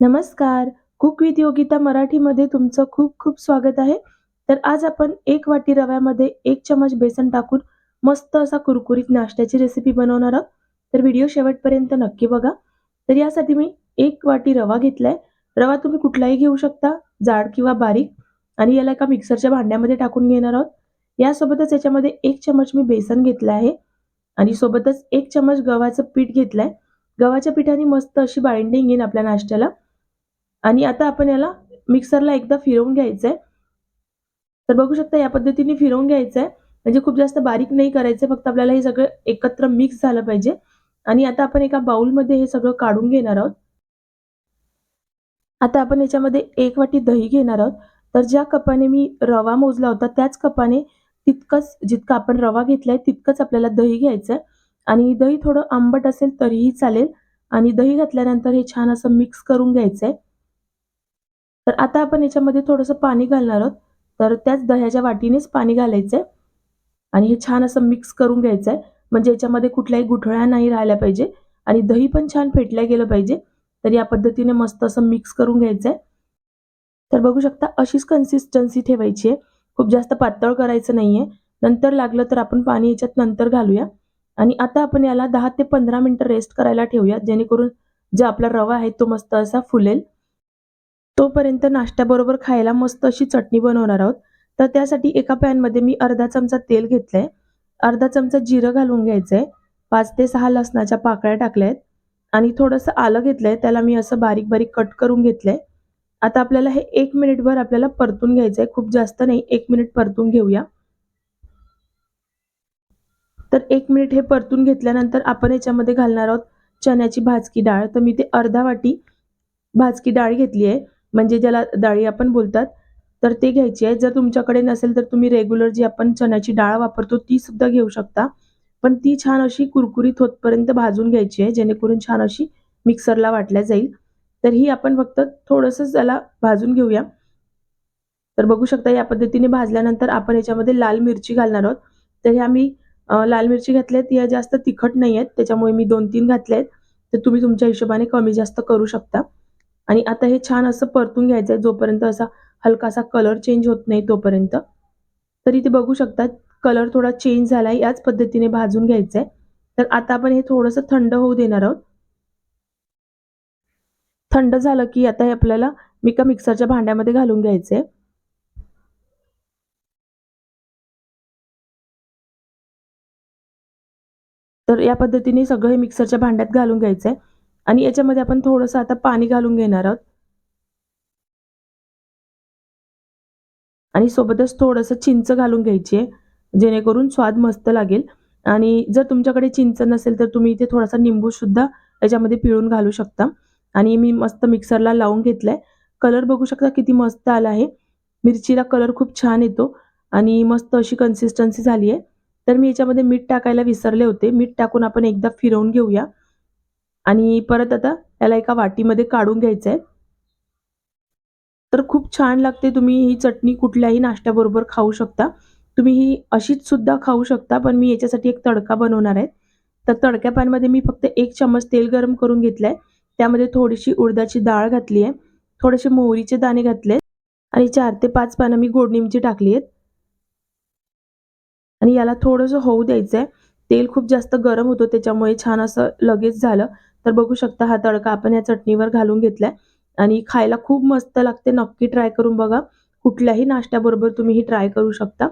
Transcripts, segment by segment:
नमस्कार. Cook with Yogita मराठीमध्ये तुमचं खूप खूप स्वागत आहे. तर आज आपण एक वाटी रव्यामध्ये एक चमच बेसन टाकून मस्त असा कुरकुरीत नाश्त्याची रेसिपी बनवणार आहोत. तर व्हिडिओ शेवटपर्यंत नक्की बघा. तर यासाठी मी एक वाटी रवा घेतलाय. रवा तुम्ही कुठलाही घेऊ शकता जाड किंवा बारीक. आणि याला एका मिक्सरच्या भांड्यामध्ये टाकून घेणार आहोत. यासोबतच याच्यामध्ये एक चमच मी बेसन घेतलं आहे. आणि सोबतच एक चमच गव्हाचं पीठ घेतलंय. गव्हाच्या पिठाने मस्त अशी बाइंडिंग येईल आपल्या नाश्त्याला. आणि आता आपण याला मिक्सरला एकदा फिरवून घ्यायचंय. तर बघू शकता या पद्धतीने फिरवून घ्यायचं आहे म्हणजे खूप जास्त बारीक नाही करायचं फक्त आपल्याला हे सगळं एकत्र मिक्स झालं पाहिजे. आणि आता आपण एका बाउलमध्ये हे सगळं काढून घेणार आहोत. आता आपण याच्यामध्ये एक वाटी दही घेणार आहोत. तर ज्या कपाने मी रवा मोजला होता त्याच कपाने तितकंच जितकं आपण रवा घेतलाय तितकंच आपल्याला दही घ्यायचंय. आणि दही थोडं आंबट असेल तरीही चालेल. आणि दही घातल्यानंतर हे छान असं मिक्स करून घ्यायचंय. तर आता आपण याच्यामध्ये थोडंसं पाणी घालणार आहोत. तर त्याच दह्याच्या वाटीनेच पाणी घालायचं आहे आणि हे छान असं मिक्स करून घ्यायचं आहे म्हणजे याच्यामध्ये कुठल्याही गुठळ्या नाही राहिल्या पाहिजे. आणि दही पण छान फेटल्या गेलं पाहिजे. तर या पद्धतीने मस्त असं मिक्स करून घ्यायचं आहे तर बघू शकता अशीच कन्सिस्टन्सी ठेवायची आहे. खूप जास्त पातळ करायचं नाहीये. नंतर लागलं तर आपण पाणी याच्यात नंतर घालूया. आणि आता आपण याला दहा ते पंधरा मिनटं रेस्ट करायला ठेवूया. जेणेकरून जो आपला रवा आहे तो मस्त असा फुलेल. तोपर्यंत नाश्त्याबरोबर खायला मस्त अशी चटणी बनवणार आहोत. तर त्यासाठी एका पॅनमध्ये मी अर्धा चमचा तेल घेतलंय. अर्धा चमचा जिरं घालून घ्यायचंय. पाच ते सहा लसणाच्या पाकळ्या टाकल्या आहेत आणि थोडंसं आलं घेतलंय त्याला मी असं बारीक बारीक कट करून घेतलंय. आता आपल्याला हे एक मिनिटभर आपल्याला परतून घ्यायचं आहे खूप जास्त नाही एक मिनिट परतून घेऊया. तर एक मिनिट हे परतून घेतल्यानंतर आपण याच्यामध्ये घालणार आहोत चण्याची भाजकी डाळ. तर मी ते अर्धा वाटी भाजकी डाळ घेतली आहे म्हणजे ज्याला डाळी आपण बोलतात तर ते घ्यायची आहे. जर तुमच्याकडे नसेल तर तुम्ही रेग्युलर जी आपण चण्याची डाळ वापरतो ती सुद्धा घेऊ शकता. पण ती छान अशी कुरकुरीत होतपर्यंत भाजून घ्यायची आहे जेणेकरून छान अशी मिक्सरला वाटल्या जाईल. तर ही आपण फक्त थोडंसंच त्याला भाजून घेऊया. तर बघू शकता या पद्धतीने भाजल्यानंतर आपण याच्यामध्ये लाल मिरची घालणार आहोत. तर ह्या मी लाल मिरची घातल्यात या जास्त तिखट नाही आहेत त्याच्यामुळे मी दोन तीन घातले आहेत तर तुम्ही तुमच्या हिशोबाने कमी जास्त करू शकता. आणि आता हे छान असं परतून घ्यायचं आहे. जोपर्यंत असा हलकासा कलर चेंज होत नाही तोपर्यंत. तर इथे बघू शकतात. कलर थोडा चेंज झाला आहे याच पद्धतीने भाजून घ्यायचं आहे तर आता आपण हे थोडंसं थंड होऊ देणार आहोत. थंड झालं की आता हे आपल्याला मी का मिक्सरच्या भांड्यामध्ये घालून घ्यायचंय. तर या पद्धतीने सगळं हे मिक्सरच्या भांड्यात घालून घ्यायचंय. आणि याच्यामध्ये आपण थोडंसं आता पाणी घालून घेणार आहोत. आणि सोबतच थोडंसं चिंच घालून घ्यायची आहे जेणेकरून स्वाद मस्त लागेल. आणि जर तुमच्याकडे चिंच नसेल तर तुम्ही इथे थोडासा निंबू सुद्धा याच्यामध्ये पिळून घालू शकता. आणि मी मस्त मिक्सरला लावून घेतलाय. कलर बघू शकता किती मस्त आला आहे. मिरचीला कलर खूप छान येतो. आणि मस्त अशी कन्सिस्टन्सी झाली आहे. तर मी याच्यामध्ये मीठ टाकायला विसरले होते. मीठ टाकून आपण एकदा फिरवून घेऊया. आणि परत आता याला एका वाटीमध्ये काढून घ्यायचं आहे तर खूप छान लागते तुम्ही ही चटणी कुठल्याही नाश्त्याबरोबर खाऊ शकता. तुम्ही ही अशीच सुद्धा खाऊ शकता पण मी याच्यासाठी एक तडका बनवणार आहे. तर तडक्या पॅनमध्ये मी फक्त एक चमच तेल गरम करून घेतलंय. त्यामध्ये थोडीशी उडदाची डाळ घातली आहे. थोडेसे मोहरीचे दाणे घातले आणि चार ते पाच पानं मी गोडनिमची टाकली आहेत. आणि याला थोडंसं होऊ द्यायचं आहे तेल खूप जास्त गरम होतं त्याच्यामुळे छान असं लगेच झालं. तर बघू शकता हा तडका आपण या चटणीवर घालून घेतलाय. आणि खायला खूप मस्त लागते. नक्की ट्राय करून बघा. कुठल्याही नाश्त्याबरोबर तुम्ही ही ट्राय करू शकता.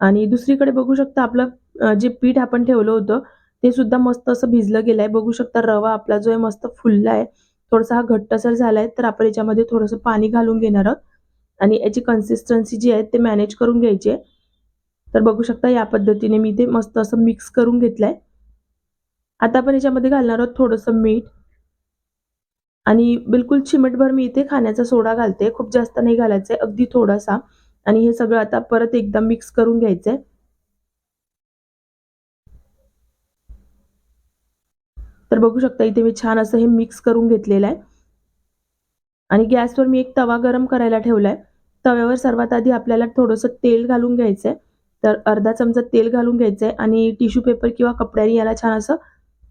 आणि दुसरीकडे बघू शकता आपलं जे पीठ आपण ठेवलं होतं ते सुद्धा मस्त असं भिजलं गेलं आहे बघू शकता रवा आपला जो आहे मस्त फुलला आहे. थोडासा हा घट्टसर झाला आहे तर आपण याच्यामध्ये थोडंसं पाणी घालून घेणार आहोत. आणि याची कन्सिस्टन्सी जी आहे ते मॅनेज करून घ्यायची आहे. तर बघू शकता या पद्धतीने मी ते मस्त असं मिक्स करून घेतलंय. आता आपण याच्यामध्ये घालणार आहोत थोडंसं मीठ. आणि बिलकुल चिमटभर मी इथे खाण्याचा सोडा घालते. खूप जास्त नाही घालायचंय अगदी थोडासा. आणि हे सगळं आता परत एकदा मिक्स करून घ्यायचंय तर बघू शकता इथे मी छान असं हे मिक्स करून घेतलेलं आहे. आणि गॅसवर मी एक तवा गरम करायला ठेवलाय. तव्यावर सर्वात आधी आपल्याला थोडंसं तेल घालून घ्यायचंय. तर अर्धा चमचा तेल घालून घ्यायचंय. आणि टिश्यू पेपर किंवा कपड्याने याला छान असं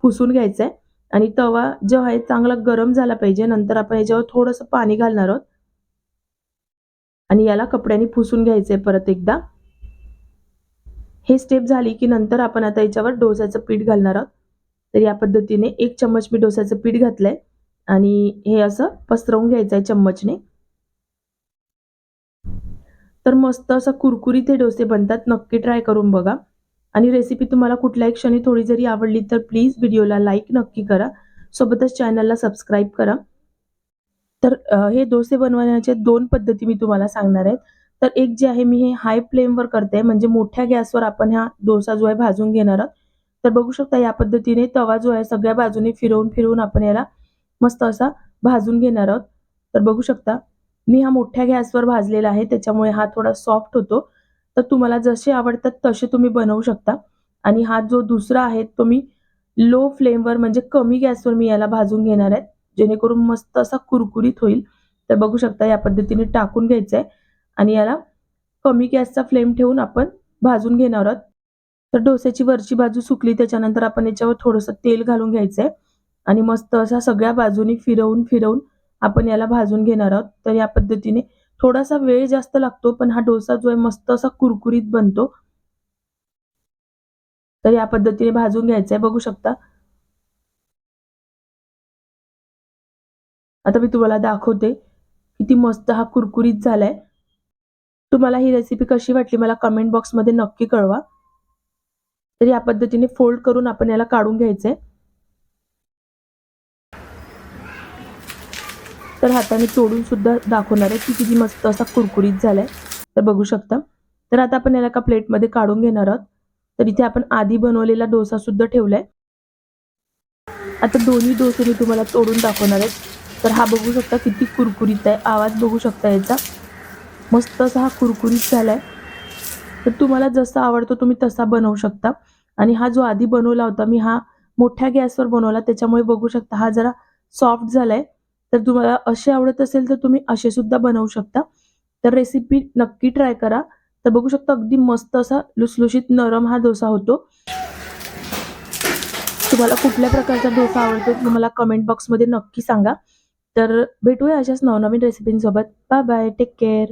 पुसून घ्यायचंय. आणि तवा जो आहे चांगला गरम झाला पाहिजे नंतर आपण याच्यावर थोडंसं पाणी घालणार आहोत. आणि याला कपड्याने पुसून घ्यायचंय परत एकदा. हे स्टेप झाली की नंतर आपण आता याच्यावर डोसाचं पीठ घालणार आहोत. तर या पद्धतीने एक चम्मच मी डोसाचं पीठ घातलंय. आणि हे असं पसरवून घ्यायचं आहे चम्मचने. तर मस्त असं कुरकुरीत हे डोसे बनतात. नक्की ट्राय करून बघा. आणि रेसिपी तुम्हाला कुठल्याही क्षणी थोडी जरी आवडली तर प्लीज व्हिडिओला लाईक नक्की करा. सोबतच चॅनलला सबस्क्राईब करा. तर हे डोसे बनवण्याच्या दोन पद्धती मी तुम्हाला सांगणार आहेत. तर एक जे आहे मी हे हाय फ्लेमवर करते म्हणजे मोठ्या गॅसवर आपण हा डोसा जो आहे भाजून घेणार आहोत. तर बघू शकता या पद्धतीने तवा जो आहे सगळ्या बाजूने फिरवून फिरवून आपण याला मस्त असा भाजून घेणार आहोत. तर बघू शकता मी हा मोठ्या गॅसवर भाजलेला आहे त्याच्यामुळे हा थोडा सॉफ्ट होतो. तर तुम्हाला जसे आवडतात तसे तुम्ही बनवू शकता. आणि हा जो दुसरा आहे तो मी लो फ्लेमवर म्हणजे कमी गॅसवर मी याला भाजून घेणार आहे. जेणेकरून मस्त असा कुरकुरीत होईल. तर बघू शकता या पद्धतीने टाकून घ्यायचं आहे आणि याला कमी गॅसचा फ्लेम ठेवून आपण भाजून घेणार आहोत. तर डोस्याची वरची बाजू सुकली त्याच्यानंतर आपण याच्यावर थोडंसं तेल घालून घ्यायचं आहे आणि मस्त असा सगळ्या बाजूनी फिरवून फिरवून आपण याला भाजून घेणार आहोत. तर या पद्धतीने थोडासा वेळ जास्त लागतो पण हा डोसा जो आहे मस्त असा कुरकुरीत बनतो. तर या पद्धतीने भाजून घ्यायचा आहे बघू शकता. आता मी तुम्हाला दाखवते किती मस्त हा कुरकुरीत झालाय. तुम्हाला ही रेसिपी कशी वाटली मला कमेंट बॉक्समध्ये नक्की कळवा. तर या पद्धतीने फोल्ड करून आपण याला काढून घ्यायचंय. तर हाताने तोडून सुद्धा दाखवणार आहे की किती मस्त असा कुरकुरीत झालाय. तर बघू शकता. तर आता आपण याला एका प्लेटमध्ये काढून घेणार आहोत. तर इथे आपण आधी बनवलेला डोसा सुद्धा ठेवलाय. आता दोन्ही डोसे मी तुम्हाला तोडून दाखवणार आहे. तर हा बघू शकता किती कुरकुरीत आहे. आवाज बघू शकता याचा. मस्त असा हा कुरकुरीत झालाय. तर तुम्हाला जसा आवडतो तुम्ही तसा बनवू शकता. आणि हा जो आधी बनवला होता मी हा मोठ्या गॅसवर बनवला त्याच्यामुळे बघू शकता हा जरा सॉफ्ट झालाय. तर तुम्हाला असे आवडत असेल तर तुम्ही असे सुद्धा बनवू शकता. तर रेसिपी नक्की ट्राय करा. तर बघू शकता अगदी मस्त असा लुसलुशीत नरम हा डोसा होतो. तुम्हाला कुठल्या प्रकारचा डोसा आवडतो तुम्हाला कमेंट बॉक्समध्ये नक्की सांगा. तर भेटूया अशाच नवनवीन रेसिपींसोबत बाय बाय टेक केअर